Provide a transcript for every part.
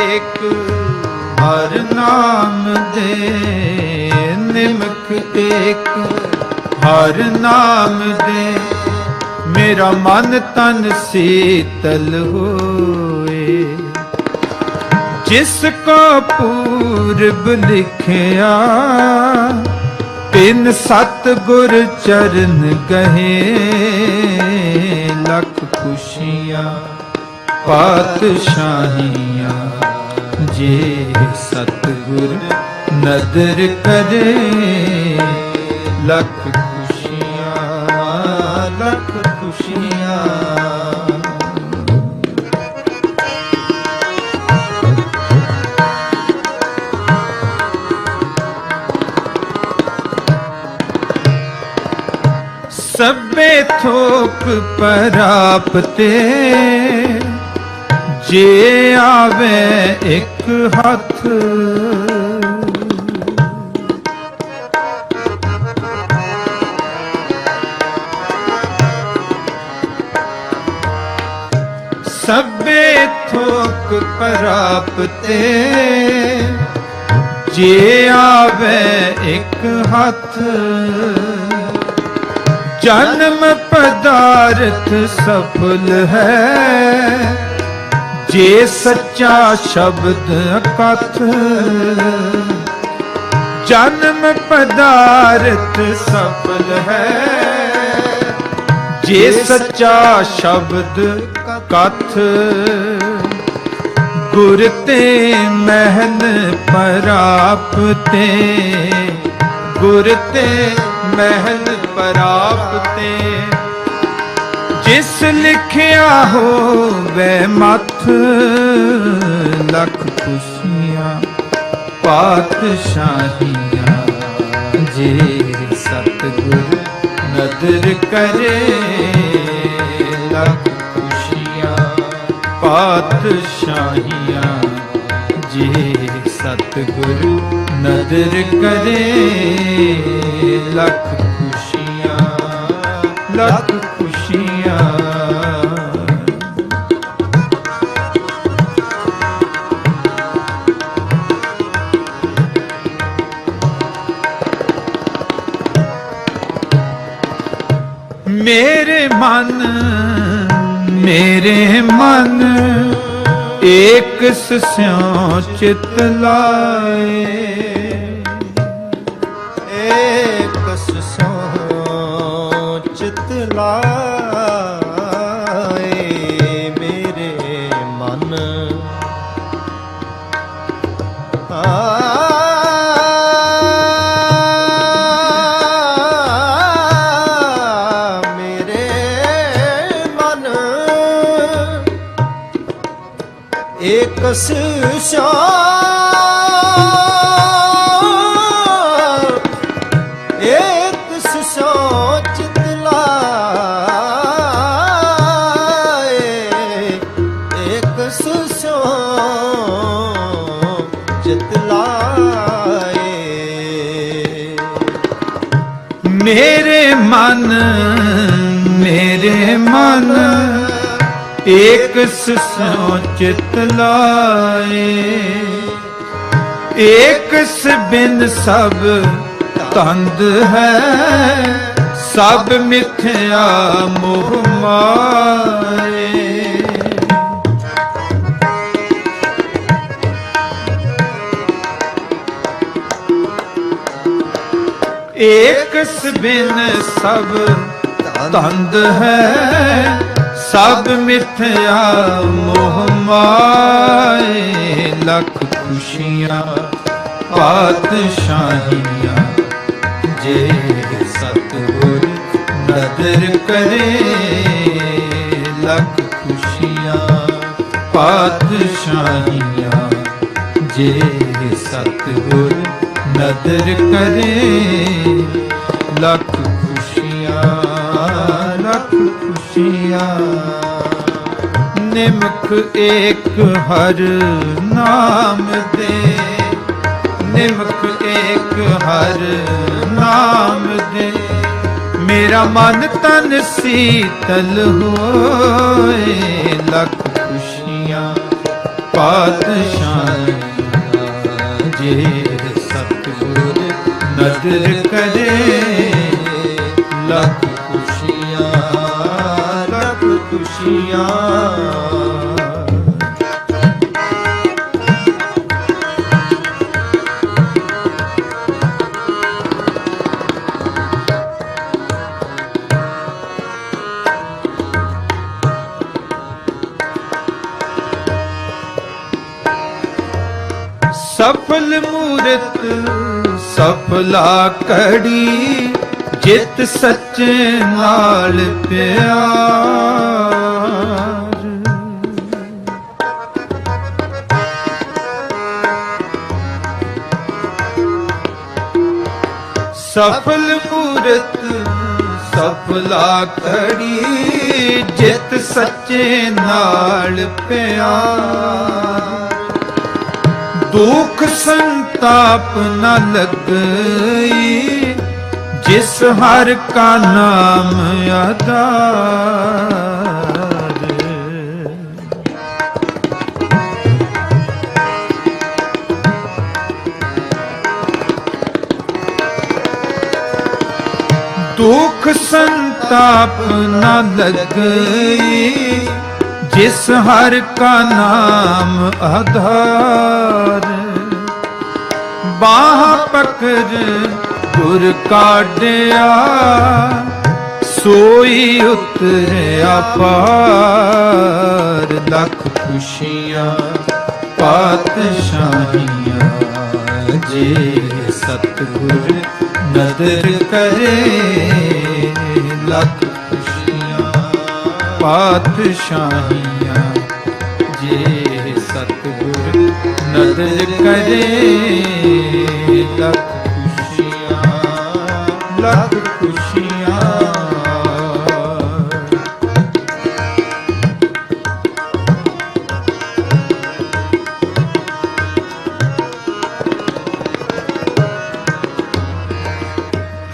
ਏਕ ਹਰ ਨਾਮ ਦੇ ਨਿਮਖ ਏਕ ਹਰ ਨਾਮ ਦੇ। ਮੇਰਾ ਮਨ ਤਨ ਸੀਤਲ ਹੋਏ। ਜਿਸ ਕੋ ਪੂਰਬ ਲਿਖਿਆ ਤਿੰਨ ਸਤ ਗੁਰ ਚਰਨ ਗਹੇ, ਲੱਖ ਖੁਸ਼ੀਆਂ, ਪਾਤਸ਼ਾਹੀਆਂ। ਜੇ ਸਤਿਗੁਰ ਨਦਰ ਕਰੇ। ਲੱਖ ਖੁਸ਼ੀਆਂ ਲੱਖ ਖੁਸ਼ੀਆਂ। ਸਭੇ ਥੋਕ ਪ੍ਰਾਪਤੇ ਜੇ ਆਵੇ ਇੱਕ ਹੱਥ। ਸਭੇ ਥੋਕ ਪ੍ਰਾਪਤੇ। ਜੇ ਆਵੇ ਇੱਕ ਹੱਥ। ਜਨਮ ਪਦਾਰਥ ਸਫਲ ਹੈ। ਜੇ ਸੱਚਾ ਸ਼ਬਦ ਅਕਥ, ਜਨਮ ਪਦਾਰਥ ਸਫਲ ਹੈ। ਜੇ ਸੱਚਾ ਸ਼ਬਦ ਕਥ ਗੁਰ ਤੇ ਮਹਿਲ ਪਰਾਪਤੇ ਗੁਰ ਤੇ ਮਹਿਲ ਪਰਾਪਤੇ ਜਿਸ ਲਿਖਿਆ ਹੋਵੇ ਮੱਥ? ਲੱਖ ਖੁਸ਼ੀਆਂ, ਪਾਤਸ਼ਾਹੀਆਂ, ਜੇ ਸਤਿਗੁਰ ਨਦਰ ਕਰੇ, ਲੱਖ ਖੁਸ਼ੀਆਂ, ਪਾਤਸ਼ਾਹੀਆਂ, ਜੇ ਸਤਿਗੁਰ ਨਦਰ ਕਰੇ, ਲੱਖ ਖੁਸ਼ੀਆਂ, ਲੱਖ ਮੇਰੇ ਮਨ ਮੇਰੇ ਮਨ ਏਕ ਸਿਉ ਚਿਤ ਲਾਏ। ਏਕ ਸੋ ਚਿਤ ਲਾਏ ਮੇਰੇ ਮਨ। ਆ ਏਕ ਸਿਸ਼ਾ ਏਕ ਸਿਸ਼ਾ ਚਿਤ ਲਾਏ ਏਕ ਸਿਸ਼ਾ ਚਿਤ ਮੇਰੇ ਮਨ ਮੇਰੇ ਮਨ ਏਕ ਸਿਉ ਚਿਤ ਲਾਏ ਏਕ ਬਿਨ ਸਭ ਤੰਦ ਹੈ ਸਭ ਮਿਥਿਆ ਮੋਹ ਮਾਏ ਏਕ ਬਿਨ ਸਭ ਤੰਦ ਹੈ ਸਭ ਮਿਥਿਆ ਮੋਹ ਮਾਏ, ਲੱਖ ਖੁਸ਼ੀਆਂ ਪਾਤਸ਼ਾਹੀਆਂ। ਜੇ ਸਤਿਗੁਰ ਨਦਰ ਕਰੇ, ਲੱਖ ਖੁਸ਼ੀਆਂ ਪਾਤਸ਼ਾਹੀਆਂ। ਜੇ ਸਤਿਗੁਰ ਨਦਰ ਕਰੇ, ਲੱਖ ਖੁਸ਼ੀਆਂ ਨਿਮਖ ਏਕ ਹਰ ਨਾਮ ਦੇ। ਨਿਮਖ ਏਕ ਹਰ ਨਾਮ ਦੇ। ਮੇਰਾ ਮਨ ਤਨ ਸੀਤਲ ਹੋਏ, ਲੱਖ ਖੁਸ਼ੀਆਂ ਪਾਤਸ਼ਾਹ ਜੇ ਸਤਿਗੁਰ ਨਦਰ ਕਰੇ, ਲੱਖ ਸਫਲ ਮੂਰਤ ਸਫਲਾ ਕੜੀ ਜਿਤ ਸੱਚੇ ਨਾਲ ਪਿਆਰ। ਸਫਲ ਮੂਰਤ ਸਫਲਾ ਕੜੀ ਜਿਤ ਸੱਚੇ ਨਾਲ ਪਿਆਰ। ਦੁਖ ਸੰਤਾਪ ਨ ਲੱਗਈ ਜਿਸ ਹਰ ਕਾ ਨਾਮ ਆਧਾਰ। ਦੁਖ ਸੰਤਾਪ ਨ ਲੱਗਈ ਜਿਸ ਹਰ ਕਾ ਨਾਮ ਆਧਾਰ, ਬਾਹ ਪਕੜ ਗੁਰ ਕਾਢਿਆ ਸੋਈ ਉਤਰਿਆ ਪਾਰ ਲੱਖ ਖੁਸ਼ੀਆਂ ਪਾਤਸ਼ਾਹੀਆਂ ਜੇ ਸਤਗੁਰ ਨਦਰ ਕਰੇ, ਲੱਖ ਪਾਤਸ਼ਾਹੀਆਂ ਜੇ ਸਤਿਗੁਰ ਨਦਰ ਕਰੇ ਲੱਖ ਖੁਸ਼ੀਆਂ ਲੱਖ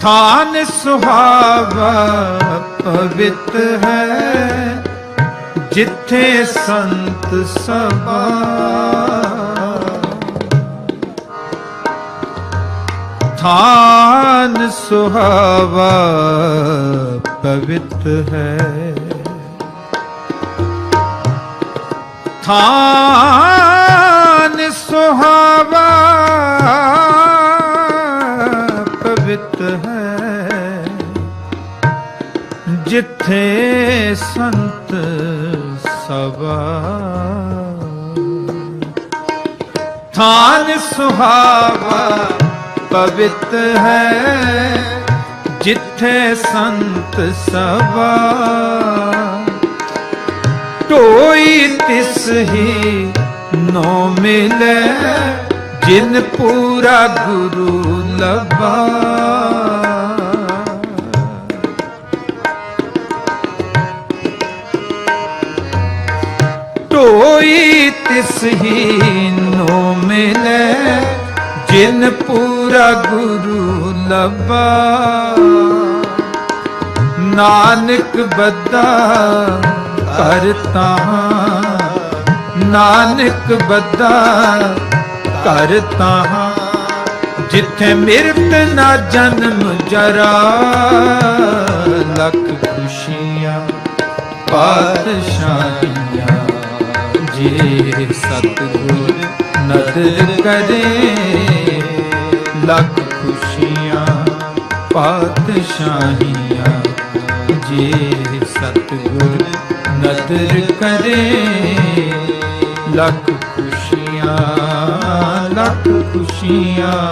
ਥਾਨ ਸੁਹਾਵਾ ਪਵਿੱਤ ਹੈ ਜਿੱਥੇ ਸੰਤ ਸਭਾ। ਥਾਨ ਸੁਹਾਵਾ ਪਵਿੱਤ ਹੈ। ਥਾਨ ਸੁਹਾਵਾ ਜਿੱਥੇ ਸੰਤ ਸਭਾ। ਥਾਨ ਸੁਹਾਵਾ ਪਵਿੱਤ ਹੈ, ਜਿੱਥੇ ਸੰਤ ਸਭਾ। ਢੋਈ ਤਿਸ ਹੀ ਨੋ ਮਿਲੇ, ਜਿਨ ਪੂਰਾ ਗੁਰੂ ਲਭਾ। ਢੋਈ ਤਿਸ ਹੀ ਨੋ ਜਿਨ ਪੂਰਾ ਗੁਰੂ ਲਭਾ। ਨਾਨਕ ਬੱਦਾ ਕਰਤਾ ਨਾਨਕ ਬੱਦਾ ਕਰਤਾ ਜਿੱਥੇ ਮਿਰਤ ਨਾ ਜਨਮ ਜਰਾ, ਲੱਖ ਖੁਸ਼ੀਆਂ, ਪਾਤਸ਼ਾਹੀਆਂ। ਜੇ ਸਤਿਗੁਰ ਨਦਰ ਕਰੇ। ਲੱਖ ਖੁਸ਼ੀਆਂ, ਪਾਤਸ਼ਾਹੀਆਂ ਜੇ ਸਤਿਗੁਰ ਨਦਰ ਕਰੇ। ਲੱਖ ਖੁਸ਼ੀਆਂ ਲੱਖ ਖੁਸ਼ੀਆਂ